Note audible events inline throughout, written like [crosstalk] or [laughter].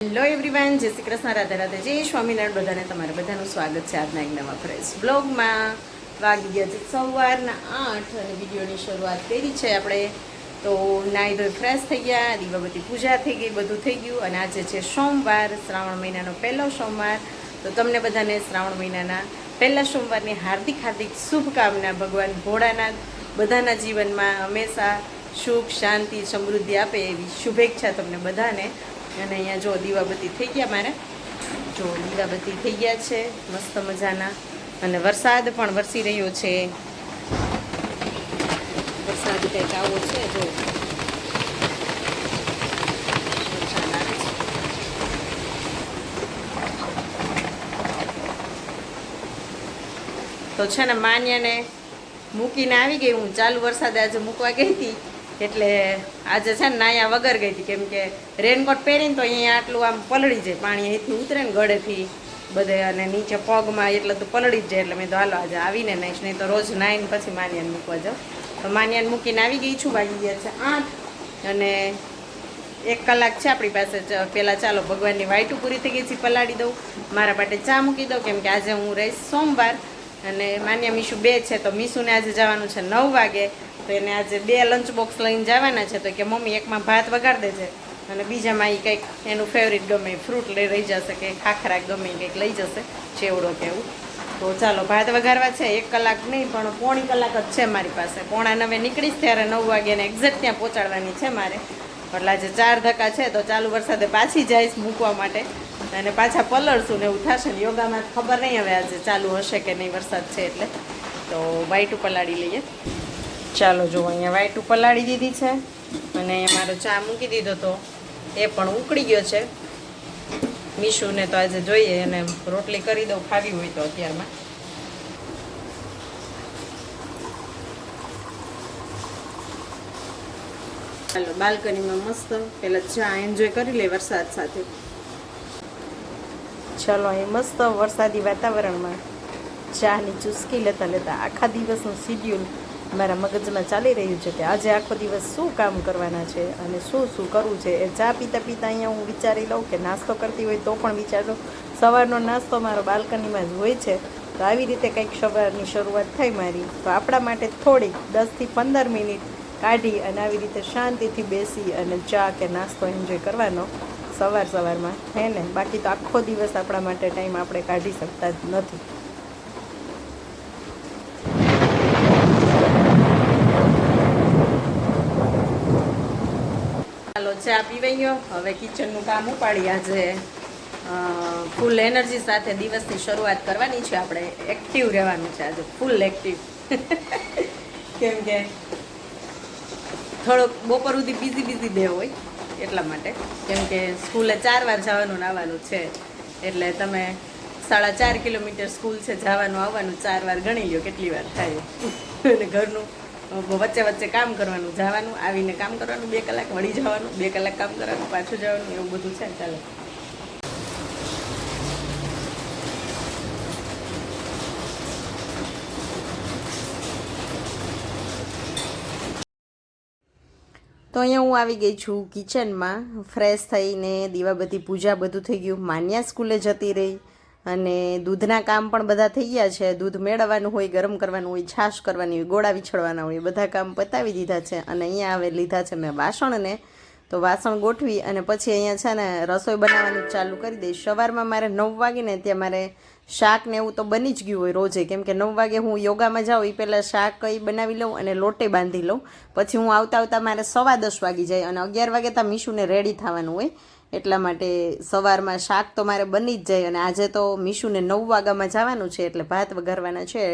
Hello everyone જય શ્રી કૃષ્ણ, રાધે રાધે, જય સ્વામિનારાયણ, બધાને તમારે બધાનું સ્વાગત છે આજના એક નવા ફ્રેશ બ્લોગમાં. વાગી ગયા છે સવારના આઠ અને વિડીયોની શરૂઆત કરી છે આપણે. તો નાહી ધોઈ ફ્રેશ થઈ ગયા દીવાબતી પૂજા થઈ ગઈ, બધું થઈ ગયું. અને આજે છે સોમવાર, શ્રાવણ મહિનાનો પહેલો સોમવાર. તો તમને બધાને શ્રાવણ મહિનાના પહેલા સોમવારની હાર્દિક હાર્દિક શુભકામના, ભગવાન ભોળાનાથ બધાના જીવનમાં હંમેશા સુખ, શાંતિ, સમૃદ્ધિ આપે એવી શુભેચ્છા તમને બધાને અને અહીંયા જો દીવાબત્તી થઈ ગયા મારે. જો દીવાબત્તી થઈ ગયા છે, મસ્ત મજાના. અને વરસાદ પણ વરસી રહ્યો છે. વરસાદ કંઈક આવો છે, જો. તો છે ને, માન્યાને મૂકીને આવી ગઈ હું. ચાલુ વરસાદ આજે મૂકવા ગઈ હતી. એટલે આજે છે ને નાયા વગર ગઈ હતી. કેમ કે રેનકોટ પહેરીને તો અહીંયા આટલું આમ પલળી જાય. પાણી અહીંથી ઉતરે ને ગળેથી બધે અને નીચે પગમાં એટલે તો પલળી જ જાય. એટલે મેં તો હાલો આજે આવીને નાહીશ નહીં તો રોજ નાહીને પછી માન્યાને મૂકવા જાઉં. તો માન્યાને મૂકીને આવી ગઈ છું, વાગી ગયા છે આઠ. અને એક કલાક છે આપણી પાસે. પહેલાં ચાલો ભગવાનની વાઈટું પૂરી થઈ ગઈ છે, પલાળી દઉં. મારા માટે ચા મૂકી દઉં, કેમ કે આજે હું રહીશ સોમવાર. અને માન્ય મીશુ બે છે, તો મીશુને આજે જવાનું છે નવ વાગે. તો એને આજે બે લંચ બોક્સ લઈને જવાના છે તો કે મમ્મી એકમાં ભાત વગાડી દેજે. અને બીજામાં એ કંઈક એનું ફેવરિટ ગમે ફ્રૂટ લઈ રહી જશે કે ખાખરા ગમે, કંઈક લઈ જશે, ચેવડો કે એવું. તો ચાલો, ભાત વઘારવા છે એક કલાક નહીં, પણ પોણી કલાક જ છે મારી પાસે. પોણા નવે નીકળીશ ત્યારે નવ વાગ્યાને એક્ઝેક્ટ ત્યાં પહોંચાડવાની છે મારે. એટલે આજે ચાર ધક્કા છે, તો ચાલુ વરસાદે પાછી જઈશ મૂકવા માટે. અને પાછા પલળશું ને એવું થશે ને યોગામાં ખબર નહીં હવે આજે ચાલુ હશે કે નહીં વરસાદ છે એટલે. તો વાઈટું પલાળી લઈએ. ચાલો જો અહીંયા વાઈટું પલાળી દીધી છે. અને મારો ચા મૂકી દીધો તો એ પણ ઉકળી ગયો છે. મીશુને તો આજે જોઈએ અને રોટલી કરી દઉં, ખાવી હોય તો અત્યારમાં. ચાલો, બાલ્કનીમાં મસ્ત પેલા ચા એન્જોય કરી લે વરસાદ સાથે. ચાલો, અહીં મસ્ત વરસાદી વાતાવરણમાં ચાની ચુસ્કી લેતા લેતા આખા દિવસનું શિડ્યુલ મારા મગજમાં ચાલી રહ્યું છે કે આજે આખો દિવસ શું કામ કરવાના છે અને શું શું કરવું છે? એ ચા પીતા પીતા અહીંયા હું વિચારી લઉં કે નાસ્તો કરતી હોય તો પણ વિચારો. સવારનો નાસ્તો મારો બાલ્કનીમાં જ હોય છે. તો આવી રીતે કંઈક સવારની શરૂઆત થઈ મારી. તો આપણા માટે થોડીક દસથી પંદર મિનિટ કાઢી અને આવી રીતે શાંતિથી બેસી અને ચા કે નાસ્તો એન્જોય કરવાનો સવાર સવારમાં. હે ને? બાકી તો આખો દિવસ આપણા માટે ટાઈમ આપણે કાઢી શકતા જ નથી. ચાલો, ચા પીવાઈ ગયો હવે કિચનનું કામ ઉપાડી આજે. ફૂલ એનર્જી સાથે દિવસની શરૂઆત કરવાની છે. આપણે એક્ટિવ રહેવાનું છે આજે. ફૂલ એક્ટિવ [laughs] કેમ કે થોડોક બપોર સુધી બિઝી બિઝી ડે હોય એટલા માટે. કેમ કે સ્કૂલે ચાર વાર જવાનું આવવાનું છે. એટલે તમે સાડા ચાર કિલોમીટર સ્કૂલ છે, જવાનું, આવવાનું ચાર વાર ગણી લો કેટલી વાર થાય. [laughs] અને ઘરનું વચ્ચે વચ્ચે કામ કરવાનું, જવાનું, આવીને કામ કરવાનું, બે કલાક વળી જવાનું, બે કલાક કામ કરવાનું, પાછું જવાનું, એવું બધું છે, ચાલો. તો અહીંયા હું આવી ગઈ છું કિચનમાં ફ્રેશ થઈને દીવાબત્તી, પૂજા બધું થઈ ગયું. માન્યા સ્કૂલે જતી રહી. અને દૂધના કામ પણ બધા થઈ ગયા છે. દૂધ મેળવવાનું હોય, ગરમ કરવાનું હોય, છાશ કરવાની હોય, ગોળા વિછળવાના હોય બધા કામ પતાવી દીધા છે. અને અહીંયા આવે લીધા છે મેં વાસણને. તો વાસણ ગોઠવી અને પછી અહીંયા છે ને રસોઈ બનાવવાનું ચાલુ કરી દઈશ. સવારમાં મારે નવ વાગે ને ત્યાં મારે શાક ને એવું તો બની જ ગયું હોય રોજે. કેમ કે નવ વાગે હું યોગામાં જાઉં એ પહેલાં શાક એ બનાવી લઉં અને લોટે બાંધી લઉં. પછી હું આવતા આવતા મારે સવા દસ વાગી જાય અને અગિયાર વાગે ત્યાં મીશુને રેડી થવાનું હોય. એટલા માટે સવારમાં શાક તો મારે બની જ જાય અને આજે તો મીશુને નવ વાગ્યામાં જવાનું છે એટલે ભાત વઘારવાના છે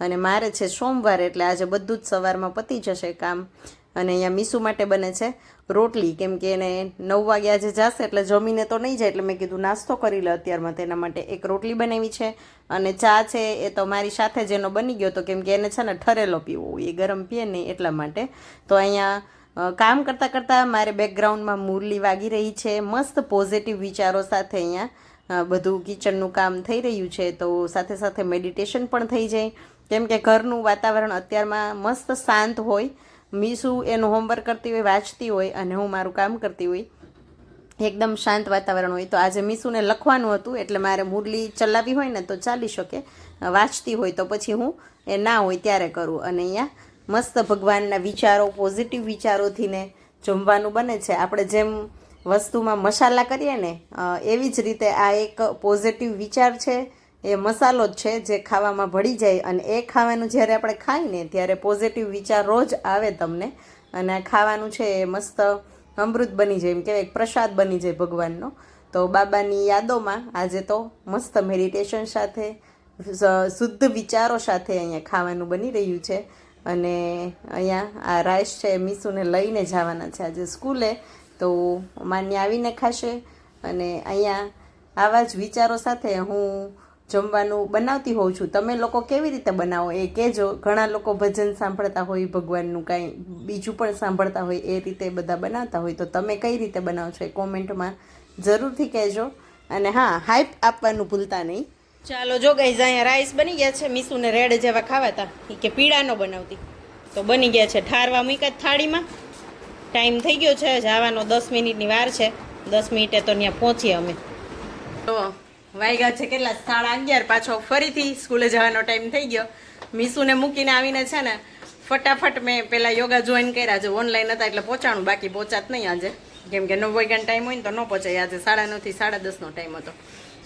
અને મારે છે સોમવાર એટલે આજે બધું જ સવારમાં પતી જશે કામ. અને અહીંયા મીસુ માટે બને છે રોટલી, કેમ કે એને નવ વાગે આજે જશે એટલે જમીને તો નહીં જાય એટલે મેં કીધું નાસ્તો કરી લે અત્યારમાં તેના માટે એક રોટલી બનાવી છે અને ચા છે એ તો મારી સાથે જ એનો બની ગયો તો કેમ કે એને છે ને ઠરેલો પીવો એ ગરમ પીએ નહીં એટલા માટે. તો અહીંયા કામ કરતાં કરતાં મારે બેકગ્રાઉન્ડમાં મુરલી વાગી રહી છે. મસ્ત પોઝિટિવ વિચારો સાથે અહીંયા બધું કિચનનું કામ થઈ રહ્યું છે તો સાથે સાથે મેડિટેશન પણ થઈ જાય. કેમ કે ઘરનું વાતાવરણ અત્યારમાં મસ્ત શાંત હોય. મીસુ એનું હોમવર્ક કરતી હોય, વાંચતી હોય અને હું મારું કામ કરતી હોય. એકદમ શાંત વાતાવરણ હોય. તો આજે મીસુને લખવાનું હતું એટલે મારે મુરલી ચલાવી હોય ને તો ચાલી શકે. વાંચતી હોય તો પછી હું એ ના હોય ત્યારે કરું. અને અહીંયા મસ્ત ભગવાનના વિચારો પોઝિટિવ વિચારોથી ને જમવાનું બને છે. આપણે જેમ વસ્તુમાં મસાલા કરીએ ને એવી જ રીતે આ એક પોઝિટિવ વિચાર છે, એ મસાલો જ છે જે ખાવામાં ભળી જાય. અને એ ખાવાનું જ્યારે આપણે ખાઈ ને, ત્યારે પોઝિટિવ વિચાર રોજ આવે તમને. અને આ ખાવાનું છે એ મસ્ત અમૃત બની જાય, એમ કહેવાય પ્રસાદ બની જાય ભગવાનનો. તો બાબાની યાદોમાં આજે તો મસ્ત મેડિટેશન સાથે શુદ્ધ વિચારો સાથે અહીંયા ખાવાનું બની રહ્યું છે. અને અહીંયા આ રાઈસ છે એ મીસુને લઈને જવાના છે આજે સ્કૂલે. તો માન્ય આવીને ખાશે અને અહીંયા આવા જ વિચારો સાથે હું જમવાનું બનાવતી હોઉં છું. તમે લોકો કેવી રીતે બનાવો? એ કહેજો. ઘણા લોકો ભજન સાંભળતા હોય, ભગવાનનું કાંઈ બીજું પણ સાંભળતા હોય, એ રીતે બધા બનાવતા હોય. તો તમે કઈ રીતે બનાવો છો એ કોમેન્ટમાં જરૂરથી કહેજો. અને હા હાઈપ આપવાનું ભૂલતા નહીં. ચાલો જો ગઈ અહીંયા રાઈસ બની ગયા છે. મીસુને રેડ જેવા ખાવાતા. એ કે પીળાનો બનાવતી. તો બની ગયા છે ઠારવા મૂક્યા થાળીમાં. ટાઈમ થઈ ગયો છે જવાનો દસ મિનિટની વાર છે. દસ મિનિટે તો ત્યાં પહોંચીએ અમે. તો વાગ્યા છે કેટલા? સાડા અગિયાર. પાછો ફરીથી સ્કૂલે જવાનો ટાઈમ થઈ ગયો. મીસુને મૂકીને આવીને છે ને, ફટાફટ મેં પહેલાં યોગા જોઈન કર્યા છે. ઓનલાઈન હતા એટલે પહોંચાણું બાકી પહોંચાત નહીં આજે. કેમ કે નવ વાગ્યાનો ટાઈમ હોય ને તો ન પહોંચાય. આજે સાડા નવથી સાડા દસનો ટાઈમ હતો.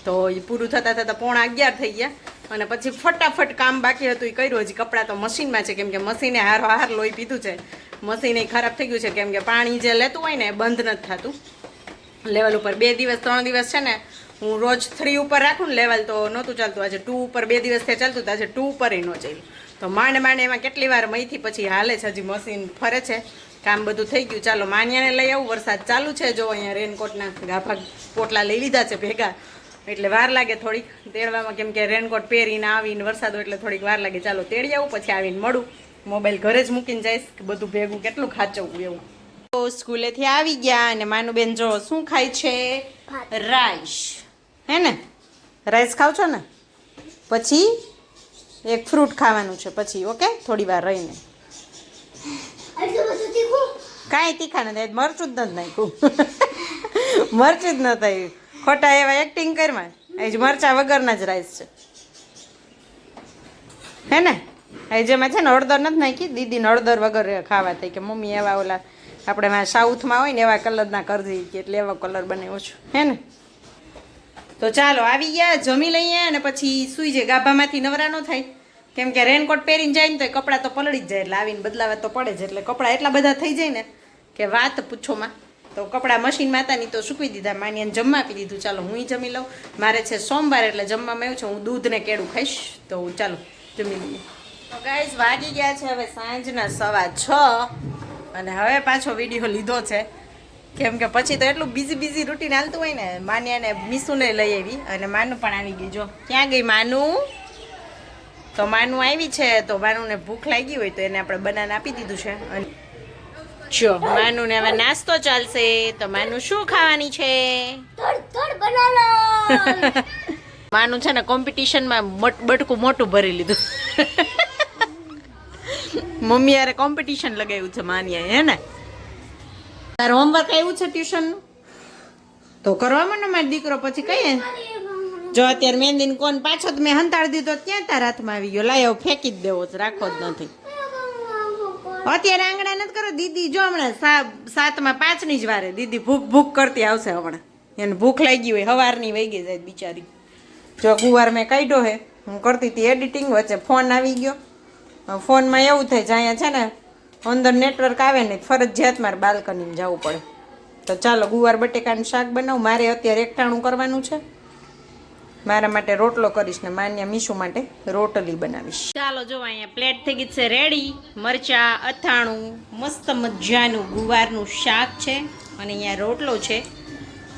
તો એ પૂરું થતાં થતાં પોણા અગિયાર થઈ ગયા. અને પછી ફટાફટ કામ બાકી હતું, એ કર્યું. હજી કપડાં તો મશીનમાં છે, કેમ કે મશીને હાર હાર લોહી પીધું છે. મશીન એ ખરાબ થઈ ગયું છે, કેમ કે પાણી જે લેતું હોય ને એ બંધ નથી થતું. લેવલ ઉપર બે દિવસ, ત્રણ દિવસ છે ને, હું રોજ થ્રી ઉપર રાખું ને લેવલ તો નહોતું ચાલતું. આજે ટુ ઉપર બે દિવસથી ચાલતું તો આજે ટુ ઉપર ન ચાલ્યું. તો માંડ માંડ એમાં કેટલી વાર મહીથી પછી હાલે છે, હજી મશીન ફરે છે. કામ બધું થઈ ગયું. ચાલો, માન્યાને લઈ આવું. વરસાદ ચાલુ છે, જો અહીંયા રેનકોટના ગાભા પોટલા લઈ લીધા છે, ભેગા. એટલે વાર લાગે થોડીક. તેડવામાં કેમ કે રેનકોટ પહેરીને આવીને વરસાદ હોય એટલે થોડીક વાર લાગે. ચાલો તેડી આવું પછી આવીને મળું. મોબાઈલ ઘરે જ મૂકીને જઈશ કે બધું ભેગું કેટલું ખાચવવું એવું. તો સ્કૂલેથી આવી ગયા અને માનુબેન જો શું ખાય છે? રાઈસ. હે ને? રાઈસ ખાવ છો ને? પછી એક ફ્રૂટ ખાવાનું છે પછી ઓકે? થોડી વાર રહીને. કાંઈ તીખા નથી મરચું જ નથી નાખ્યું. [laughs] મરચું જ ન થયું. ખોટા એવા એક્ટિંગ કરવાય એ જ મરચા વગરના જ રાઈસ છે. હે ને? એ જેમાં છે ને હળદર નથી નાખી. દીદીને હળદર વગર ખાવા થઈ કે મમ્મી એવા ઓલા આપણે સાઉથમાં હોય ને એવા કલરના કરી દઈએ એટલે એવા કલર બનાવ્યો છું હે ને? તો ચાલો, આવી ગયા, જમી લઈએ અને પછી સુઈ જાય ગાભામાંથી નવરા ન થાય. કેમ કે રેનકોટ પહેરીને જાય ને તો કપડાં તો પલળી જ જાય એટલે આવીને બદલાવા તો પડે જ. એટલે કપડાં એટલા બધા થઈ જાય ને કે વાત પૂછોમાં. તો કપડાં મશીનમાં હતા નહીં તો સૂકવી દીધા માનીને જમવા આપી દીધું. ચાલો, હું જમી લઉં. મારે છે સોમવાર એટલે જમવામાં આવ્યું છે, હું દૂધ ને કેળું ખાઈશ. તો ચાલો, જમી લઈએ. તો ગાઈઝ વાગી ગયા છે હવે સાંજના સવા છ. અને હવે પાછો વીડિયો લીધો છે. કેમ કે પછી તો એટલું બીઝી બીઝી રૂટીન હાલતું હોય ને માન્યાને મીસુને લઈ આવી. અને માનું પણ આવી ગયું જો, ક્યાં ગઈ માનું? તો માનું આવી છે, તો માનુને ભૂખ લાગી હોય તો એને આપણે બનાને આપી દીધું છે. અને જો માનુને હવે નાસ્તો ચાલશે તો માનું શું ખાવાની છે? [laughs] માનું છે ને કોમ્પિટિશનમાં બટકું મોટું ભરી લીધું. [laughs] મમ્મી યારે કોમ્પિટિશન લગાવ્યું છે માન્યાએ હે ને? તારું હોમવર્ક આવ્યું છે ટ્યુશન તો કરવામાં ને મારો દીકરો પછી કહીએ જો અત્યારે મહેંદીને કોણ પાછો મેં હંતાડી દીધો ક્યાં તારા હાથમાં આવી ગયો? લાયો ફેંકી જ દેવો છે રાખો જ નથી. અત્યારે આંગણા નથી કરો? દીદી, જો હમણાં સાતમાં પાંચની જ વારે દીદી ભૂખ ભૂખ કરતી આવશે હમણાં. એને ભૂખ લાગી હોય સવારની વહી ગઈ જાય બિચારી. જો ગુવાર મેં કાઢ્યો હે, હું કરતી હતી એડિટિંગ વચ્ચે ફોન આવી ગયો. ફોનમાં એવું થાય અહીંયા છે ને, અંદર નેટવર્ક આવે ને ફરજિયાત મારે બાલ્કનીમાં જવું પડે. તો ચાલો ગુવાર બટેકાનું શાક બનાવું, મારે અત્યારે એકટાણું કરવાનું છે. મારા માટે રોટલો કરીશ ને માન્ય મીશુ માટે રોટલી બનાવીશ. ચાલો જો અહીંયા પ્લેટ થઈ ગઈ છે રેડી મરચા, અથાણું, મસ્ત મજાનું ગુવારનું શાક છે અને અહીંયા રોટલો છે.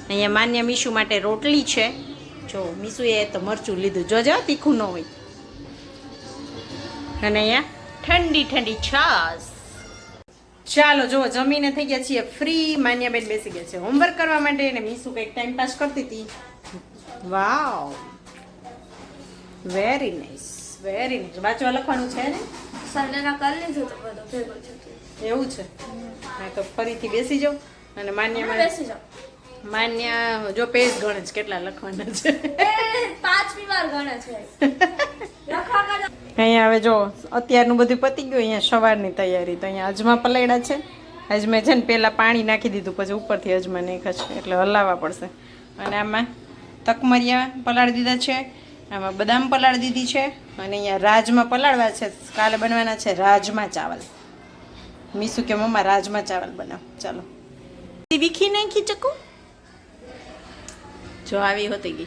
અહીંયા માન્ય મીશુ માટે રોટલી છે. જો મીશુએ તો મરચું લીધું. જોજો તીખું ન હોય. અને અહીંયા ઠંડી ઠંડી છાશ. ચાલો જો, જમીને થઈ ગયા છીએ ફ્રી માન્યાબેન બેસી ગયા છે. હોમવર્ક કરવા માટે અને મીસુ કંઈક ટાઈમ પાસ કરતી હતી. Wow. Very nice very nice વાંચવા લખવાનું છે ને? સરના કરી તો બધું. ભેગું છે એવું છે? હા તો ફરીથી બેસી જાઓ અને માન્યમાં બેસી જાઓ. માન્ય જો પેજ ગણે છે કેટલા લખવાના છે? પાંચમી વાર ગણે છે. અહીંયા હવે જો અત્યારનું બધું પતી ગયું અહીંયા સવારની તૈયારી. તો અહીંયા અજમા પલાળ્યા છે. અજમે છે ને પહેલાં પાણી નાખી દીધું પછી ઉપરથી અજમા નાખ્યા છે એટલે હલાવવા પડશે. અને આમાં તકમરિયા પલાળી દીધા છે. આમાં બદામ પલાળી દીધી છે અને અહીંયા રાજમા પલાળવા છે. કાલે બનવાના છે રાજમા ચાવલ. મીસુ કે મમ્મા રાજમા ચાવલ બનાવ. ચાલો. વીખી નાખી ચકુ? જો આવી હોતી ગઈ.